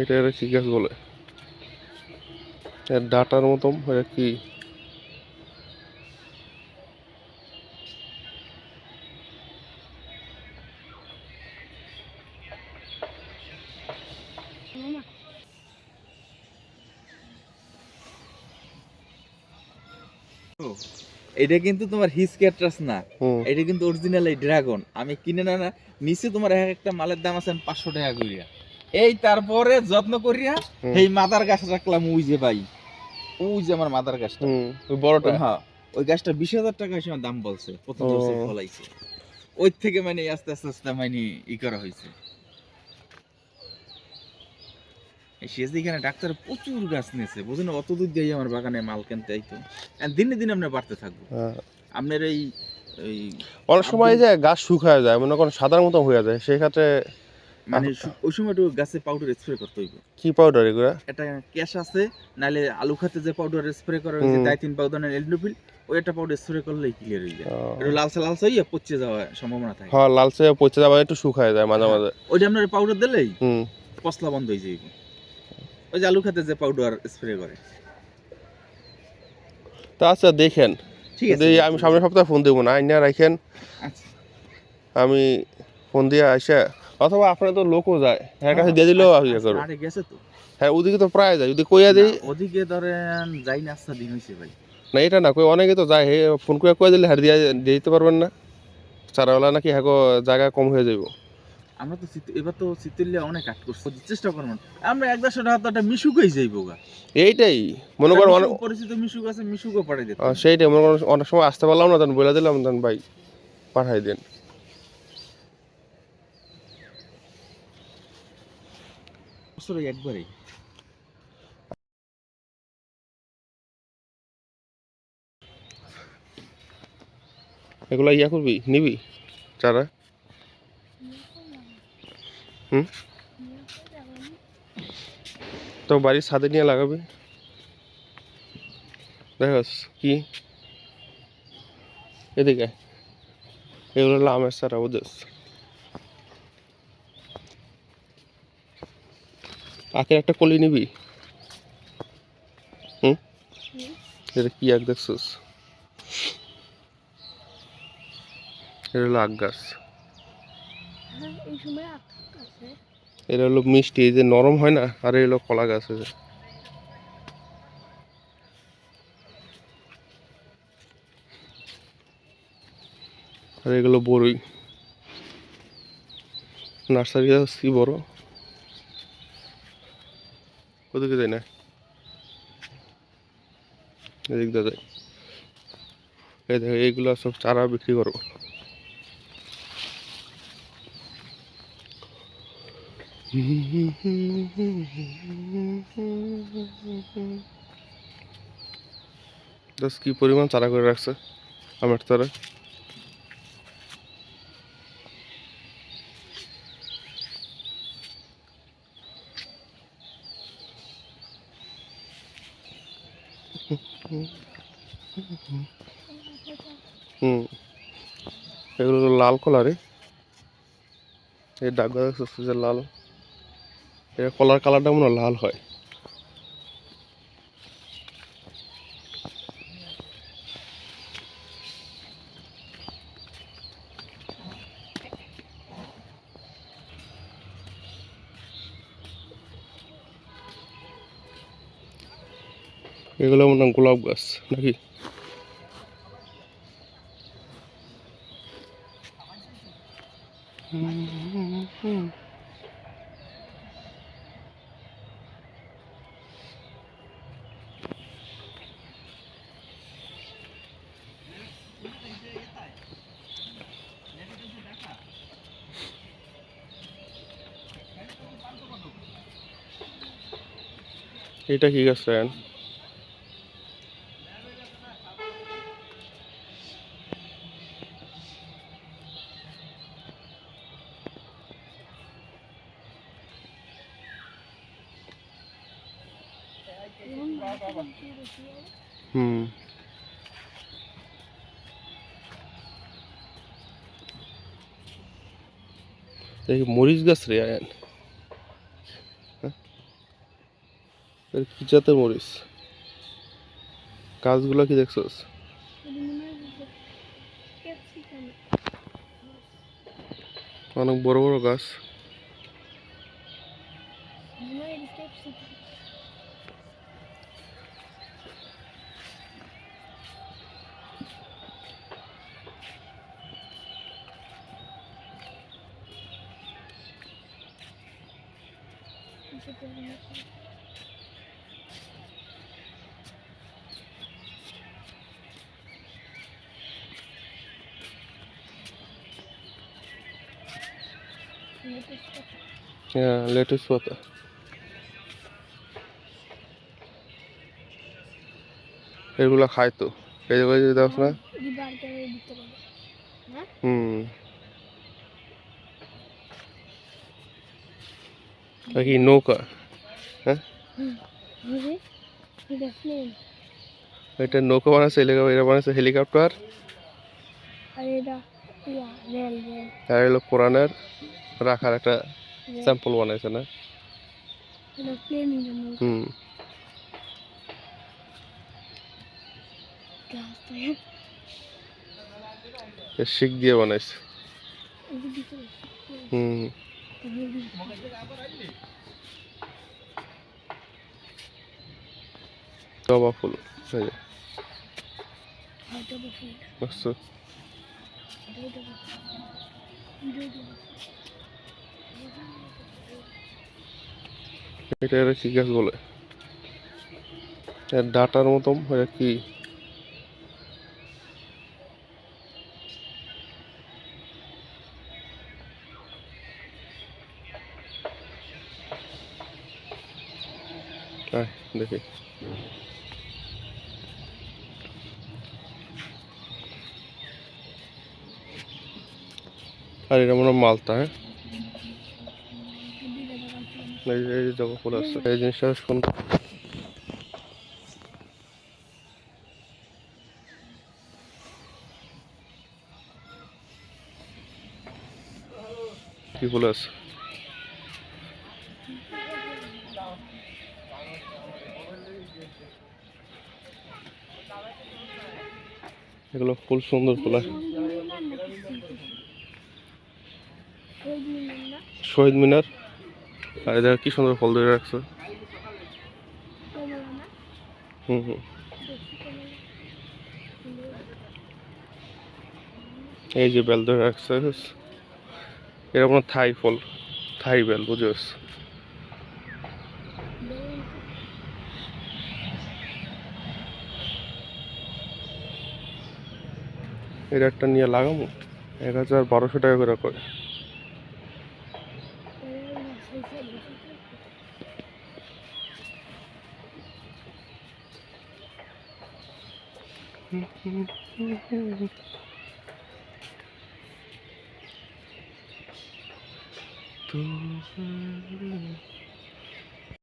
এটা এরা কি গাছ বলে? এর ডাটার মতন এটা কি? এটা কিন্তু তোমার হিসক্যাট্রাস না। হুম। এটা কিন্তু অরিজিনাল এই ড্রাগন আমি কিনে না না নিচে তোমার এক একটা মালের দাম আছে পাঁচশো টাকা করিয়া এই তারপরে যত্ন করিয়া এই মাদার গাছ রাখলাম ওই যে ভাই। ওই যে আমার মাদার গাছটা। ওই বড়টা? হ্যাঁ ওই গাছটা বিশ হাজার টাকা হিসেবে দাম বলছে। প্রথম বছর ফলাইছে। ওই থেকে মানে আস্তে আস্তে আস্তে মানে ই করা হয়েছে। শেষ এখানে ডাক্তার প্রচুর গাছ নিয়েছে। বুঝলেন অত দূর দিয়ে আমার বাগানে মাল কিনতে আইতো। দিনে দিনে আপনার বাড়তে থাকব। হ্যাঁ। আপনার এই এই অনেক সময় যে গাছ শুকায় যায় মনে করেন সাদার মতো হয়ে যায় সেই ক্ষেত্রে মানে ওই সময় একটু গাছে পাউডার স্প্রে করতে হইব। কি পাউডার এগুলা? একটা ক্যাশ আছে নালে আলু খাতে যে পাউডার স্প্রে করা হয়েছে হুম। ডাইথিন পাউডার এলডোফিল ওই একটা পাউডার স্প্রে করলেই ক্লিয়ার হয়ে যায়। লালসা লালসা হইয়া পচে যাওয়ার সম্ভাবনা থাকে। হ্যাঁ পচে যাওয়া একটু শুকায় যায় মাঝে মাঝে। ওইটা আপনার পাউডার দিলেই পশলা বন্ধ হয়ে যাইব। ওই যে আলু খাতে যে পাউডার স্প্রে করে। তা আচ্ছা দেখেন। ঠিক আছে। আমি সামনের সপ্তাহে ফোন দেবো না আইনা রাখেন। আচ্ছা। আমি ফোন দিয়ে আসে অথবা আপনার তো লোকও যায়। হ্যাঁ কাছে দিয়ে দিলেও আচ্ছা, ইয়ে করো আরে গেছে তো। হ্যাঁ ওদিকে তো প্রায় যায়। যদি কইয়া দিই ওদিকে ধরেন যাই না আস্তা দিন হয়েছে ভাই। না এটা না কই অনেকে তো যায়। হে ফোন করে কয়ে দিলে হার দিয়ে দিয়ে দিতে পারবেন না। চারাওয়ালা নাকি হ্যাঁ জায়গা কম হয়ে যাব আমরা তো এবার তো চিতুলিয়া অনেক কাট করছি। চেষ্টা করব আমরা এক দেড়শো টাকা তো একটা মিশুক হয়ে যাইবো গা। এইটাই। মনে করেন অনেক পরিচিত মিশুক আছে মিশুকও পাঠিয়ে দিতে সেইটাই। মনে করেন অনেক সময় আসতে পারলাম না তখন বলে দিলাম তখন ভাই পাঠাই দেন। বছরে একবারেই। এগুলো ইয়া করবি? নিবি? চারা? হুম? তো বাড়ির ছাদে নিয়ে লাগাবি। দেখস কি? এদিকে এগুলো হলো আমের চারা বুঝেস আখের একটা কলি নিবি? হুম? এটা কি আখ দেখছিস? এটা হলো আখ গাছ। হ্যাঁ এটা হলো মিষ্টি এই যে নরম হয় না আর এই হলো কলা গাছ আছে আর এগুলো বড়ই। নার্সারি গাছ কি বড়? ওদিকে যাই না? এদিক যাই। এই দেখো, এইগুলো সব চারা বিক্রি করব। দশ কি পরিমাণ চারা করে রাখছে আমার তারা? হুম। এগুলো লাল কলারে এই ডাক দেখছিস যে লাল। এর কলার কালারটা মনে লাল হয়। এগুলো মনে গোলাপ গাছ নাকি? এটা কি গাছ রায়ন? হুম দেখি মরিচ গাছ রে আয়ান হ্যাঁ? এর কি জাতের মরিচ গাছগুলো কি দেখছস এটা মনে হয় যে ক্যাপসিকাম অনেক বড় বড় গাছ মনে হয় এটা ক্যাপসিকাম কিসে করব না? লেটেস্ট কথা। হ্যাঁ লেটুস পাতা এগুলো খায় তো এই জায়গায় যদি না হ্যাঁ হুম কি নৌকা বুঝি এটা নৌকা বানাচ্ছে এটা বানাচ্ছে হেলিকপ্টার আর হলো কোরআনের রাখার একটা স্যাম্পল বানাইছে না? হুম। শিক দিয়ে বানাইছে। হুম। জবা ফুল এটা কি গাছ বলে? ডাটার মতন এটা কি? দেখি। আর এটা মনে মালতা হ্যাঁ। এই জিনিসটা সুন্দর। কি ফুল আছে? এগুলো ফুল সুন্দর ফুল শহীদ মিনার। আর এটা কি সুন্দর ফল ধরে রাখছে। হুম হুম। এই যে বেল ধরে রাখছে এরকম থাই ফল, থাই বেল বুঝেছ এটা একটা নিয়ে লাগামো এক হাজার বারোশো টাকা করে করে।